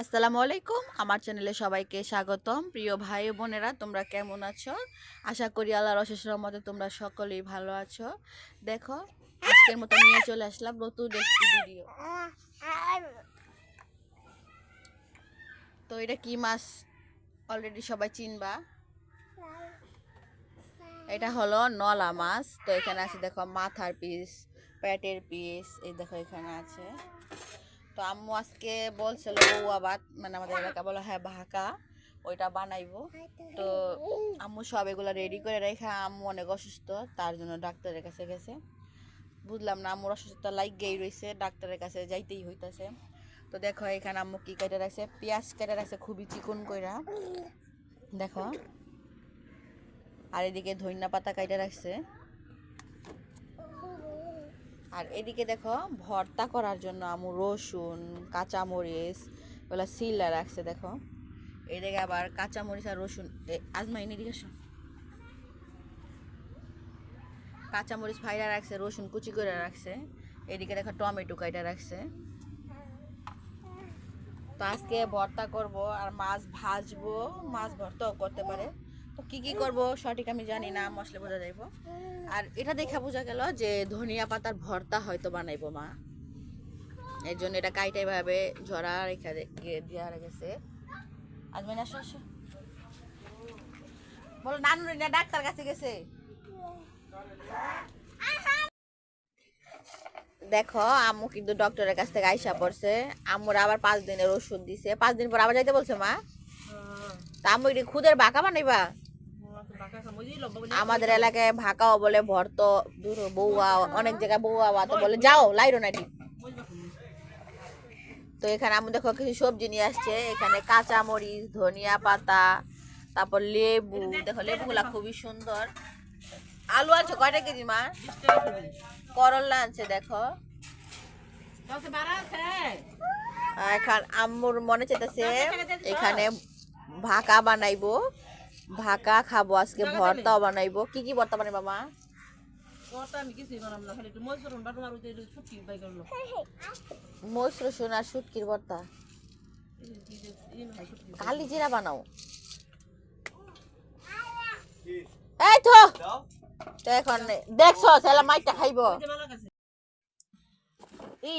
আসসালামু আলাইকুম। আমার চ্যানেলে সবাইকে স্বাগতম। প্রিয় ভাই বোনেরা, তোমরা কেমন আছো? আশা করি আল্লাহর অশেষ রহমতে তোমরা সকলেই ভালো আছো। দেখো, আজকের মতো নিয়ে চলে আসলাম নতুন একটি ভিডিও তো এটা কি মাছ? অলরেডি সবাই চিনবা। এটা হলো নলা মাছ। তো এখানে আছে, দেখো, মাথার পিস প্যাটের পিস এই দেখো এখানে আছে। তো আম্মু আজকে বলছিল বউয়া মানে আমাদের এলাকা বলো হ্যাঁ ভাকা ওইটা বানাইবো। তো আম্মু সব এগুলো রেডি করে রেখে আম্মু অনেক অসুস্থ, তার জন্য ডাক্তারের কাছে গেছে। বুঝলাম না, আম্মুর অসুস্থতা লাইগেই রয়েছে ডাক্তারের কাছে যাইতেই হইতাছে। তো দেখো, এখানে আম্মু কি কেটে রাখছে? পেঁয়াজ কেটে রাখছে, খুবই চিকন কইরা। দেখো। আর এদিকে ধইনা পাতা কাইটে রাখছে। আর এদিকে দেখো, ভর্তা করার জন্য আমু রসুন, কাঁচামরিচ ওগুলো সিলা রাখছে, দেখো। এদিকে আবার কাঁচামরিচ আর রসুন। আজমাইন এদিকে কাঁচামরিচ ফাইরা রাখছে, রসুন কুচি করে রাখছে। এদিকে দেখো, টমেটো কাইটা রাখছে। তো আজকে ভর্তা করব আর মাছ ভাজবো। মাছ ভর্তাও করতে পারে। তো কি কি করব সঠিক আমি জানি না, মশলা বোঝা যাইব। আর এটা দেখে বোঝা গেল যে ধনিয়া পাতার ভর্তা হয়তো বানাইবো মা। এর জন্য এটা কাইটাই ভাবে ঝরা রেখে দেওয়া গেছে আজমিন আসো আসো। বলো, নানু না, ডাক্তার কাছে গেছে। দেখো, আম্মু কিন্তু ডক্টরের কাছ থেকে আইসা পড়ছে। আম্মুর আবার পাঁচ দিনের ওষুধ দিছে। পাঁচ দিন পর আবার যাইতে বলছে মা? তা আম্মু খুদের বাঁকা বানাইবা? আমাদের এলাকায় ভাকাও বলে ভর্ত দূর বউয়া অনেক জায়গায় বউয়া তো বলে যাও লাইরো নাটি তো এখানে আমি দেখো কিছু সবজি নিয়ে আসছে। এখানে কাঁচা মরিচ ধনিয়া পাতা তারপর লেবু। দেখো লেবুগুলা খুবই সুন্দর। আলু আছে কয়টা কেজি মা? করল্লা আনছে দেখো। এখন আম্মুর মনে চেতেছে এখানে ভাকা বানাইবো। ভাকা খাব আজকে ভর্তাও বানাইবো। কি কি ভর্তা ভর্তা কালি জিরা বানাও। এই তো তো এখন দেখছ ছেলে মাইটা খাইব। ই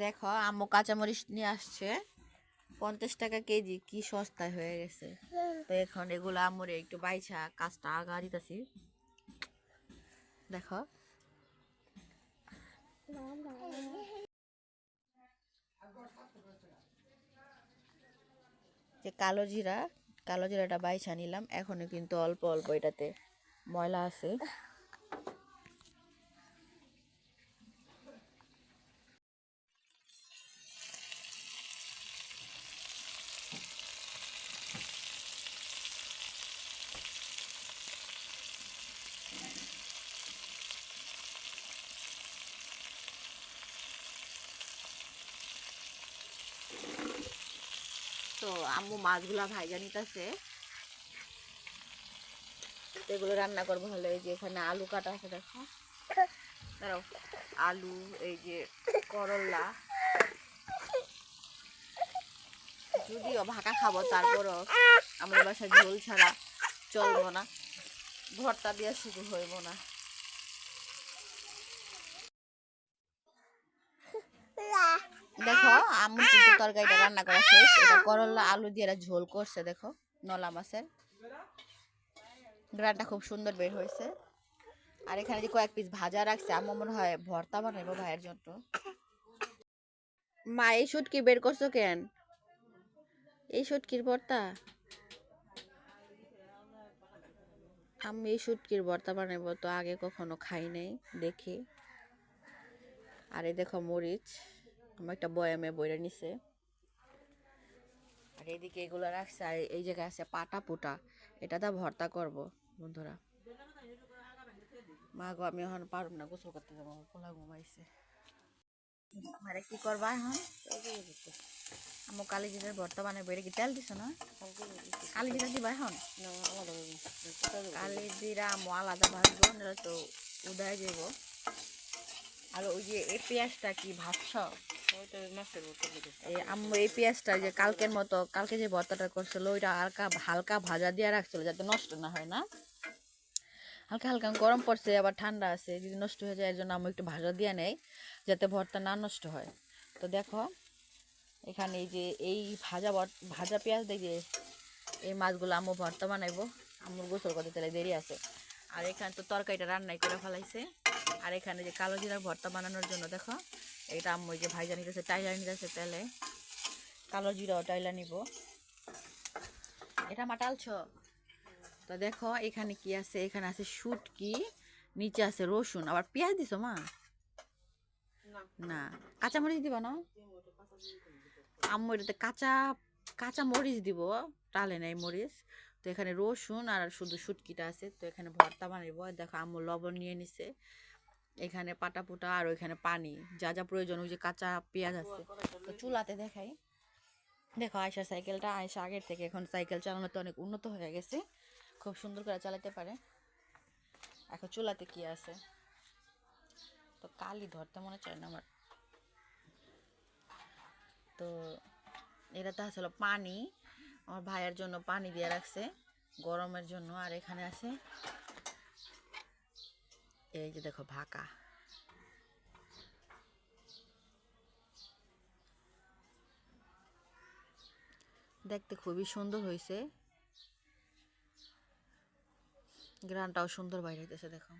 দেখো আম্মু কাঁচামরিচ নিয়ে আসছে। পঞ্চাশ টাকা কেজি, কি সস্তায় হয়ে গেছে। তো এখন এগুলো আম্মুরে একটু বাইছা কাজটা আগা দিতেছি। দেখো। যে কালো জিরা, কালো জিরাটা বাইছা নিলাম। এখনও কিন্তু অল্প অল্প এটাতে ময়লা আছে। আম্মু মাছগুলা ভাইজা নিতেছে। এগুলো রান্না করব হলো এই যে এখানে আলু কাটা আছে, দেখো। আলু, এই যে করলা। যদিও ভাকা খাব, তারপরও আমাদের বাসায় ঝোল ছাড়া চলবো না। ভর্তা দিয়ে শুধু হইব না দেখো আম্মু কিন্তু তরকারিটা রান্না করা শেষ। এটা করলা, আলু দিয়ে এরা ঝোল করছে, দেখো, নলা মাছের। গ্রানটা খুব সুন্দর বের হয়েছে। আর এখানে যে কয়েক পিস ভাজা রাখছে, আম্মু মনে হয় ভর্তা বানাইবো ভাইয়ের জন্য। মা, এই শুটকি বের করছ কেন? এই শুটকির ভর্তা? আমি এই শুটকির ভর্তা বানাইবো তো আগে কখনো খাই নাই, দেখি। আর এই দেখো মরিচ। আমার একটা বয়ামে বইরা নিছে। আর এইদিকে এগুলো রাখছে, আর এই জায়গায় আছে পাটা পুটা। এটা দা ভর্তা করব, বন্ধুরা। মা গো, আমি এখন পারব না, গোসল করতে যাব, আমার পোলা ঘুমাইছে। মানে কি করবা এখন? আমার কালি জিরার ভর্তা বানাবো এটা কি তেল দিছ না? কালি জিরা দিবা এখন? কালি জিরা আমো আলাদা ভাজবো নাহলে তো উদায় যাব আর ওই যে এই পেঁয়াজটা কি ভাবছ এই আম্মু এই পেঁয়াজটা যে কালকের মতো কালকে যে ভর্তাটা করছিল ওইটা হালকা হালকা ভাজা দিয়ে রাখছিল যাতে নষ্ট না হয় না। হালকা হালকা গরম পড়ছে আবার ঠান্ডা আছে যদি নষ্ট হয়ে যায় এর জন্য আম্মু একটু ভাজা দিয়ে নেই যাতে ভর্তা না নষ্ট হয়। তো দেখো এখানে এই যে এই ভাজা ভাজা পেঁয়াজ দিয়ে এই মাছগুলো আম্মু ভর্তা বানাইবো। আম্মুর গোসল করতে তাহলে দেরি আছে। আর এখানে তো তরকারিটা রান্নাই করে ফেলাইছে। আর এখানে যে কালো জিরার ভর্তা বানানোর জন্য দেখো, এটা আম্মু যে ভাইজা নিতেছে টাইলা নিতেছে তেলে। কালো জিরাও টাইলা নিব। এটা মাটালছ তো দেখো, এখানে কি আছে? এখানে আছে শুটকি, নিচে আছে রসুন। আবার পেঁয়াজ দিছো মা? না। কাঁচা মরিচ দিবা না? আম্মু এটাতে কাঁচা কাঁচা মরিচ দিব, টালে নাই মরিচ। তো এখানে রসুন আর শুধু শুটকিটা আছে, তো এখানে ভর্তা বানাইব। দেখো, আম্মু লবণ নিয়ে নিছে। এখানে পাটা পুটা আর ওইখানে পানি। যা যা প্রয়োজন, ওই যে কাঁচা পেঁয়াজ আছে। তো চুলাতে দেখাই। দেখো আয়সা সাইকেলটা আয়সা আগের থেকে এখন সাইকেল চালানোতে অনেক উন্নত হয়ে গেছে। খুব সুন্দর করে চালাতে পারে। এখন চুলাতে কি আছে? তো কালি ধরতে মনে চায় না আমার। তো এটা তো আসলে পানি। আমার ভাইয়ের জন্য পানি দিয়ে রাখছে, গরমের জন্য। আর এখানে আছে এই যে দেখো ভাকা। দেখতে খুবই সুন্দর হয়েছে। গ্রানটাও সুন্দর বাইরে হইতেছে দেখো।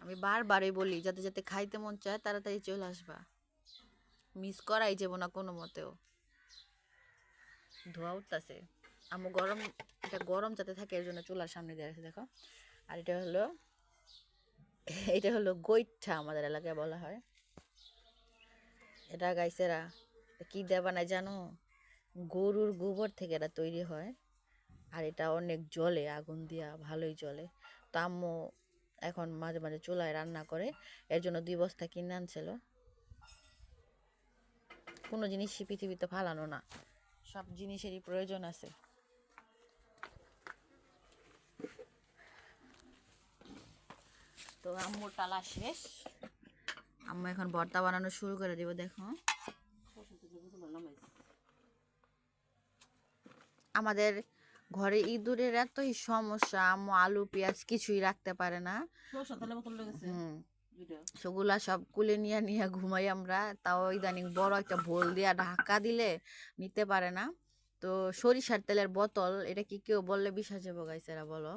আমি বারবারই বলি, যাতে যাতে খাইতে মন চায়, তাড়াতাড়ি চলে আসবা। মিস করাই যাব না কোনো মতেও। ধোয়া উঠতেছে। আমু গরম, এটা গরম যাতে থাকে, এর জন্য চুলার সামনে দিয়ে রাখছে, দেখো। আর এটা হলো এটা হলো গৈঠা আমাদের এলাকায় বলা হয়। এটা গাইছেরা কি দেবা না জানো? গরুর গোবর থেকে এটা তৈরি হয়, আর এটা অনেক জলে, আগুন দিয়া ভালোই জলে। তো আম্মু এখন মাঝে মাঝে চুলায় রান্না করে, এর জন্য দুই বস্তা কিনে আনছিল। কোনো জিনিসই পৃথিবীতে ফালানো না, সব জিনিসেরই প্রয়োজন আছে। তো আম্মুর টালা শেষ। আম্মু এখন ভর্তা বানানো শুরু করে দিব দেখো। আমাদের ঘরে ইঁদুরের এতই সমস্যা আম্মু আলু পেঁয়াজ কিছুই রাখতে পারে না। সেগুলা সব কুলে নিয়ে নিয়ে ঘুমাই আমরা। তাও ইদানিং বড় একটা ভোল দিয়া ঢাকা দিলে নিতে পারে না। তো সরিষার তেলের বোতল এটা কি কেউ বললে বিশ্বাস যাব গাইছেরা বলো।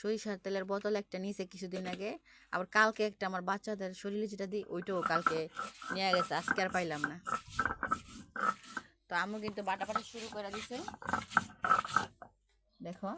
সরিষার তেলের বোতল একটা নিয়েছে কিছুদিন আগে। আবার কালকে একটা আমার বাচ্চাদের শরীরে যেটা দিই, ওইটাও কালকে নিয়ে গেছে, আজকে আর পাইলাম না। তো আমি কিন্তু বাটা বাটা শুরু করে দিছে। দেখো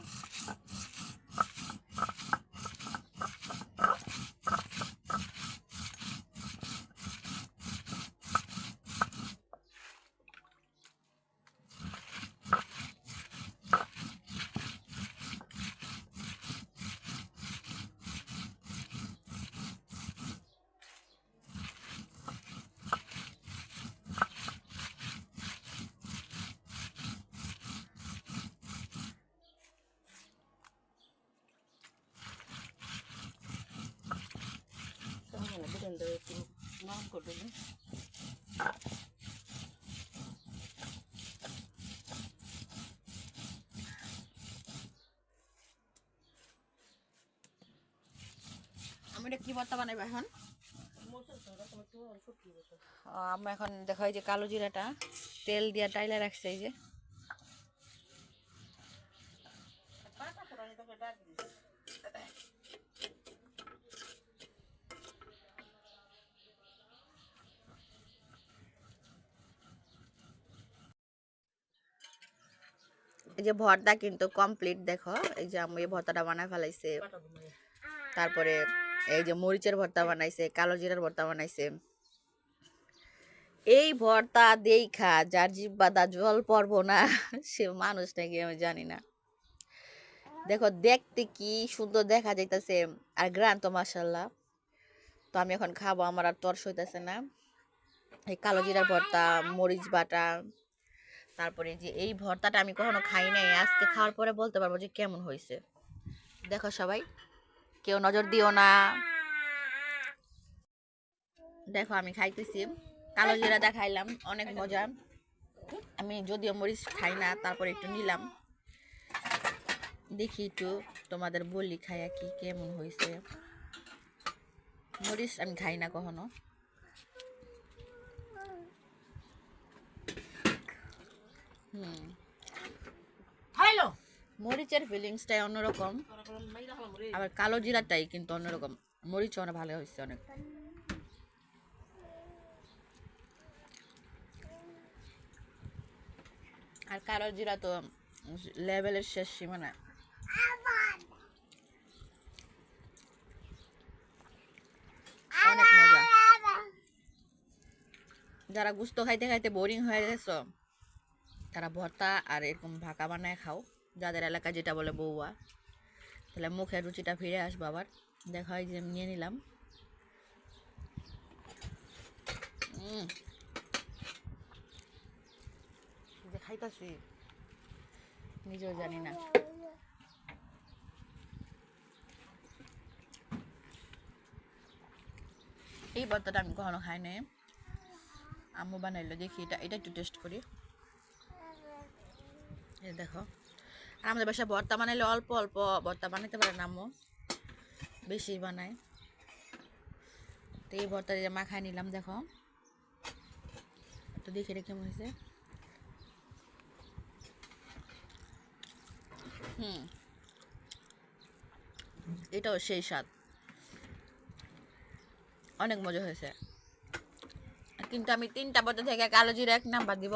সরষা না বেটেন দেবে একটু নরম করে আমি এটা কি ভর্তা বানাইবো এখন আমরা এখন দেখা এই যে কালো জিরাটা, তেল দিয়া টাইলা রাখছে এই যে। এই যে ভর্তা কিন্তু কমপ্লিট দেখো। এই যে আমি ভর্তাটা বানায় ফেলাইছে। তারপরে এই যে মরিচের ভর্তা বানাইছে, কালো জিরার ভর্তা বানাইছে। এই ভর্তা দেখা যার জিব্বাদা জল পড়ব না, সে মানুষ নাকি আমি জানি না। দেখো, দেখতে কি সুন্দর দেখা যাইতেছে। আর গ্রান তো মাসাল্লাহ তো আমি এখন খাব, আমার আর তর্স হইতেছে না। এই কালো জিরার ভর্তা, মরিচ বাটা তারপরে যে এই ভর্তাটা আমি কখনো খাই নাই, আজকে খাওয়ার পরে বলতে পারব যে কেমন হয়েছে। দেখো সবাই, কেউ নজর দিও না। দেখো আমি খাইতেছি, কালো জিরা দেখাইলাম অনেক মজা। আমি যদিও মরিচ খাই না, তারপরে একটু নিলাম। দেখি একটু তোমাদের বলি খাইয়া কি কেমন হয়েছে। মরিচ আমি খাই না কখনো। হুম। মরিচের ফিলিংসটাই অন্যরকম। আবার কালো জিরাটাই কিন্তু অন্যরকম। মরিচ অনেক ভালো হয়েছে অনেক। আর কালো জিরা তো লেভেলের শেষ সীমানা অনেক মজা। যারা গুস্ত খাইতে খাইতে বোরিং হয়ে গেছ তারা ভর্তা আর এরকম ভাকা বানায় খাও। যাদের এলাকা যেটা বলে বৌয়া তাহলে মুখের রুচিটা ফিরে আসব আবার। দেখা হয় যে নিয়ে নিলাম। খাইতাছি। নিজেও জানি না। এই ভর্তাটা আমি কখনো খাই নাই। আম্মু বানাইলো দেখি, এটা এটা একটু টেস্ট করি। দেখো। আর আমাদের বাসায় ভর্তা বানাইলে অল্প অল্প ভর্তা বানাইতে পারে না আম্মু। বেশি বানায়। তো এই ভর্তা যে মাখায় নিলাম, দেখো। তো দেখে রে কেমন হয়েছে। হুম। এটাও সেই স্বাদ। অনেক মজা হয়েছে। কিন্তু আমি তিনটা পদ থেকে কালো জিরা এক নাম্বার দিব।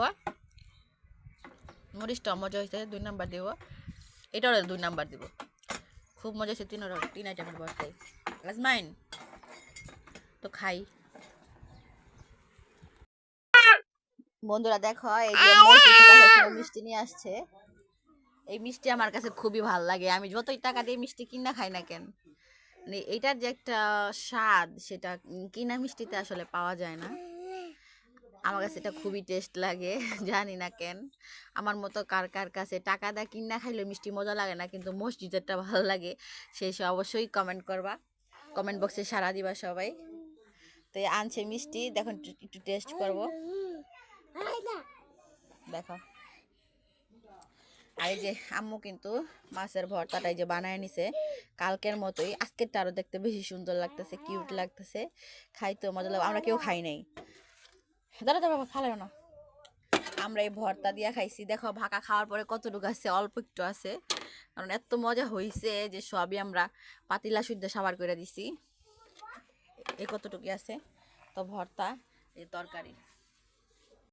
মরিচটাও মজা হয়েছে দুই নাম্বার দিব। এটাও দুই নাম্বার দিব। খুব মজা হয়েছে তিন তিন আইটেমের বর্তাই আজমাইন, তো খাই। বন্ধুরা দেখো, এই যে মিষ্টি নিয়ে আসছে। এই মিষ্টি আমার কাছে খুবই ভালো লাগে। আমি যতই টাকা দিয়ে মিষ্টি কিনা খাই না কেন মানে এটার যে একটা স্বাদ, সেটা কিনা মিষ্টিতে আসলে পাওয়া যায় না। আমার কাছে এটা খুবই টেস্ট লাগে, জানি না কেন। আমার মতো কার কার কাছে টাকা দা কিনা খাইলে মিষ্টি মজা লাগে না, কিন্তু মসজিদেরটা ভালো লাগে সেই সে অবশ্যই কমেন্ট করবা। কমেন্ট বক্সে সারা দিবা সবাই। তো আনছে মিষ্টি, দেখুন একটু- টেস্ট করব। দেখো। আর এই যে আম্মু কিন্তু মাছের ভর্তাটা এই যে বানায় নিছে, কালকের মতোই। আজকেরটা আরও দেখতে বেশি সুন্দর লাগতেছে কিউট লাগতেছে। খাইতেও মজা লাগে আমরা কেউ খাই নাই। দাঁড়া দাঁড়া ফালাও না। আমরা এই ভর্তা দিয়া খাইছি। দেখো, ভাকা খাওয়ার পরে কতটুকু আছে? অল্প একটু আছে। কারণ এত মজা হইছে যে সবই আমরা পাতিলা শুদ্ধ সাবার করে দিছি। এই কতটুকু আছে? তো ভর্তা এই তরকারি।